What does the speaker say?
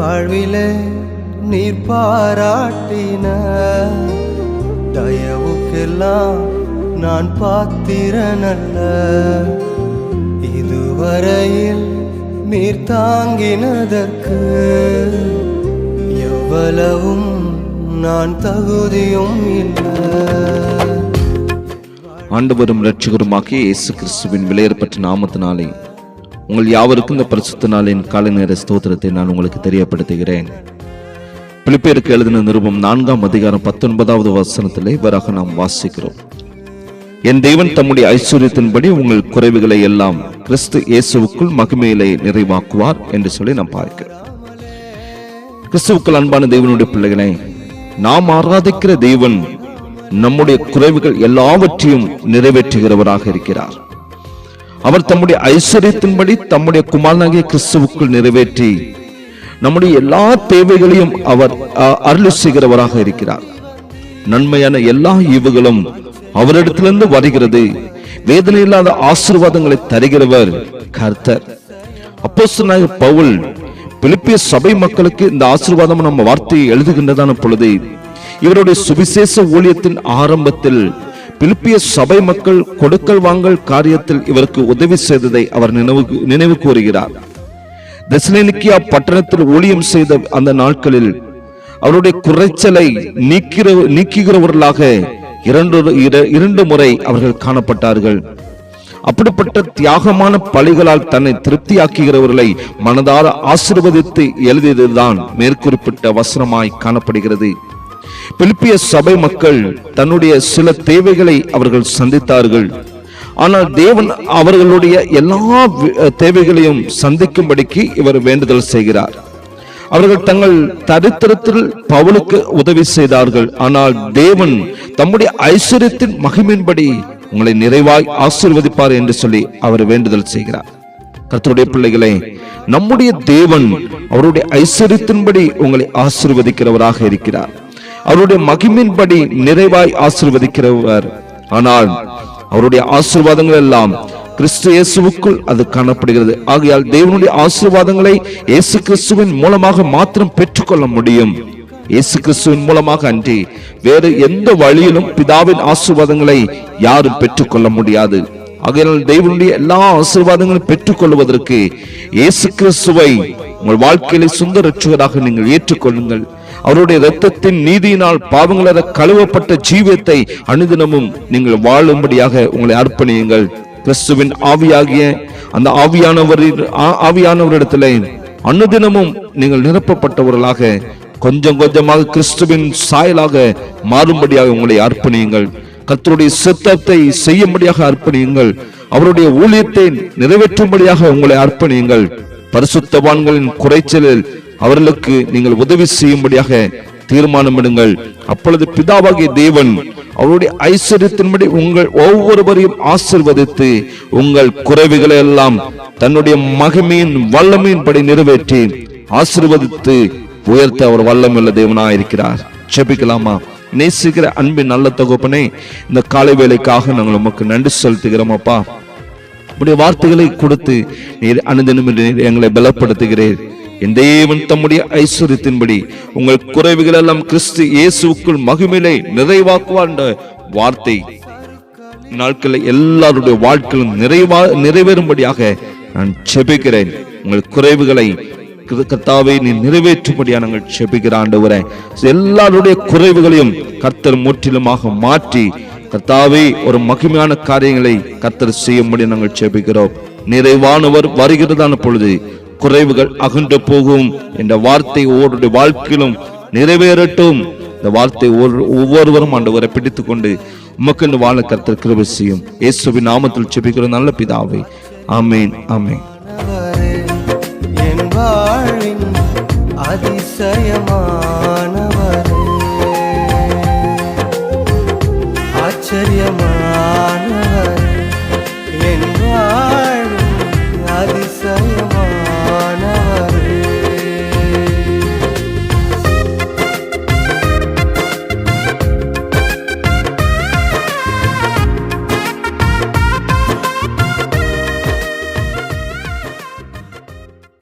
வாழ்விலே நீர் பாராட்டின. தயவுக்கெல்லாம் நான் பாத்திரனல்ல. இதுவரையில் நீர் தாங்கினதற்கு எவ்வளவும் நான் தகுதியும் இல்லை. ஆண்டவரும் இரட்சகருமாகிய இயேசு கிறிஸ்துவின் விலையேறப்பட்ட நாமத்தினாலே உங்கள் யாவருக்கும் இந்த பரிசுத்த நாளின் காலை நேர ஸ்தோத்திரத்தை நான் உங்களுக்கு தெரியப்படுத்துகிறேன். பிலிப்பேருக்கு எழுதின நிருபம் நான்காம் அதிகாரம் பத்தொன்பதாவது வசனத்திலே இவராக நாம் வாசிக்கிறோம். என் தேவன் தம்முடைய ஐஸ்வர்யத்தின்படி உங்கள் குறைவுகளை எல்லாம் கிறிஸ்து இயேசுவுக்குள் மகிமையிலே நிறைவாக்குவார் என்று சொல்லி நாம் பார்க்கிறோம். கிறிஸ்துவுக்குள் அன்பான தேவனுடைய பிள்ளைகளை நாம் ஆராதிக்கிற தேவன் நம்முடைய குறைவுகள் எல்லாவற்றையும் நிறைவேற்றுகிறவராக இருக்கிறார். அவர் தம்முடைய ஐஸ்வர்யத்தின்படி தம்முடைய குமாரனாகிய கிறிஸ்துவுக்குள் நிறைவேற்றி நம்முடைய எல்லா தேவைகளையும் அவர் அருள் செய்கிறவராக இருக்கிறார். நன்மையான எல்லா ஈவுகளும் அவரிடத்திலிருந்து வருகிறது. வேதனை இல்லாத ஆசீர்வாதங்களை தருகிறவர் கர்த்தர். அப்போஸ்தலனாகிய பவுல் பிலிப்பிய சபை மக்களுக்கு இந்த ஆசீர்வாதம் நம்ம வார்த்தையை எழுதுகின்றதான பொழுது இவருடைய சுவிசேஷ ஊழியத்தின் ஆரம்பத்தில் பிலிப்பிய சபை மக்கள் கொடுக்கல் வாங்கல் காரியத்தில் இவருக்கு உதவி செய்ததை அவர் நினைவு நினைவு கூறுகிறார். தெசலோனிக்கியா பட்டணத்தில் ஊழியம் செய்த அந்த நாட்களில் அவருடைய குறைச்சலை நீக்கிற நீக்குகிறவர்களாக இரண்டு இர- இரண்டு முறை அவர்கள் காணப்பட்டார்கள். அப்படிப்பட்ட தியாகமான பலிகளால் தன்னை திருப்தியாக்குகிறவர்களை மனதார ஆசீர்வதித்து எழுதியதுதான் மேற்குறிப்பிட்ட வசனமாய் காணப்படுகிறது. பிலிப்பிய சபை மக்கள் தன்னுடைய சில தேவைகளை அவர்கள் சந்தித்தார்கள். ஆனால் தேவன் அவர்களுடைய எல்லா தேவைகளையும் சந்திக்கும்படிக்கு இவர் வேண்டுதல் செய்கிறார். அவர்கள் தங்கள் தரித்திரத்தில் பவுலுக்கு உதவி செய்தார்கள். ஆனால் தேவன் தம்முடைய ஐஸ்வர்யத்தின் மகிமின்படி உங்களை நிறைவாய் ஆசீர்வதிப்பார் என்று சொல்லி அவர் வேண்டுதல் செய்கிறார். கர்த்தருடைய பிள்ளைகளே நம்முடைய தேவன் அவருடைய ஐஸ்வர்யத்தின்படி உங்களை ஆசிர்வதிக்கிறவராக இருக்கிறார். அவருடைய மகிமின்படி நிறைவாய் ஆசிர்வதிக்கிறவர். ஆனால் அவருடைய ஆசீர்வாதங்கள் எல்லாம் கிறிஸ்து இயேசுவுக்குள் அது காணப்படுகிறது. ஆகையால் தேவனுடைய ஆசீர்வாதங்களை இயேசு கிறிஸ்துவின் மூலமாக மாத்திரம் பெற்றுக்கொள்ள முடியும். இயேசு கிறிஸ்துவின் மூலமாக அன்றி வேறு எந்த வழியிலும் பிதாவின் ஆசீர்வாதங்களை யாரும் பெற்றுக்கொள்ள முடியாது. ஆகையால் தெய்வனுடைய எல்லா ஆசீர்வாதங்களும் பெற்றுக்கொள்வதற்கு இயேசு கிறிஸ்துவை உங்கள் வாழ்க்கையிலே சுந்த ரட்சகராக நீங்கள் ஏற்றுக்கொள்ளுங்கள். அவருடைய இரத்தத்தின் நீதியினால் பாவங்களாக கழுவப்பட்ட ஜீவியத்தை அனுதினமும் நீங்கள் வாழும்படியாக உங்களை அர்ப்பணியுங்கள். கிறிஸ்துவின் ஆவியாகிய அந்த ஆவியானவரின் ஆ- அனுதினமும் நீங்கள் நிரப்பப்பட்டவர்களாக கொஞ்சம் கொஞ்சமாக கிறிஸ்துவின் சாயலாக மாறும்படியாக உங்களை அர்ப்பணியுங்கள். கத்தருடைய சித்தத்தை செய்யும்படியாக அர்ப்பணியுங்கள். அவருடைய ஊழியத்தை நிறைவேற்றும்படியாக உங்களை அர்ப்பணியுங்கள். பரிசுத்தவான்களின் குறைச்சலில் அவர்களுக்கு நீங்கள் உதவி செய்யும்படியாக தீர்மானமிடுங்கள். அப்பொழுது பிதாவாகிய தேவன் அவருடைய ஐஸ்வர்யத்தின்படி உங்கள் ஒவ்வொருவரையும் ஆசிர்வதித்து உங்கள் குறைவுகளை எல்லாம் தன்னுடைய மகிமையின் வல்லமையின்படி நிறைவேற்றி ஆசிர்வதித்து உயர்த்த அவர் வல்லமுள்ள தேவனாயிருக்கிறார். செபிக்கலாமா நேசிக்கிற அன்பின் நல்ல தகப்பனே இந்த காலை வேலைக்காக நாங்கள் உமக்கு நன்றி செலுத்துகிறோம் அப்பா. உடைய வார்த்தைகளை கொடுத்து நீர் அனுதினம் நீர் எங்களை பலப்படுத்துகிறீர். என் தேவன் தம்முடைய ஐஸ்வர்யத்தின்படி உங்கள் குறைவுகள் எல்லாம் கிறிஸ்து இயேசுக்குள் மகிமிலை நிறைவாக்குவார் என்ற வார்த்தை. நாட்களில் எல்லாருடைய வாழ்க்கையிலும் நிறைவா நிறைவேறும்படியாக நான் செபிக்கிறேன் உங்கள் குறைவுகளை கர்த்தாவை நீ நிறைவேற்றும்படியாக நாங்கள் செபிக்கிற ஆண்டவரே. எல்லாருடைய குறைவுகளையும் கர்த்தர் முற்றிலுமாக மாற்றி கர்த்தாவே ஒரு மகிமையான காரியங்களை கர்த்தர் செய்யும்படி நாங்கள் செபிக்கிறோம் நிறைவானவர் வருகிறதான பொழுது குறைவுகள் அகன்று போகும். என்ற வார்த்தை ஒவ்வொருடைய வாழ்க்கையிலும் நிறைவேறட்டும். இந்த வார்த்தை ஒவ்வொரு- ஒவ்வொருவரும் ஆண்டவரை பிடித்து கொண்டு உமக்கு வாழ கர்த்தர் கிருபை செய்யும். இயேசுவின் நாமத்தில் செபிக்கிற நல்ல பிதாவை. ஆமேன் ஆமேன். வாழ்வின் அதிசயமானவரே. ஆச்சரியமானவர். என்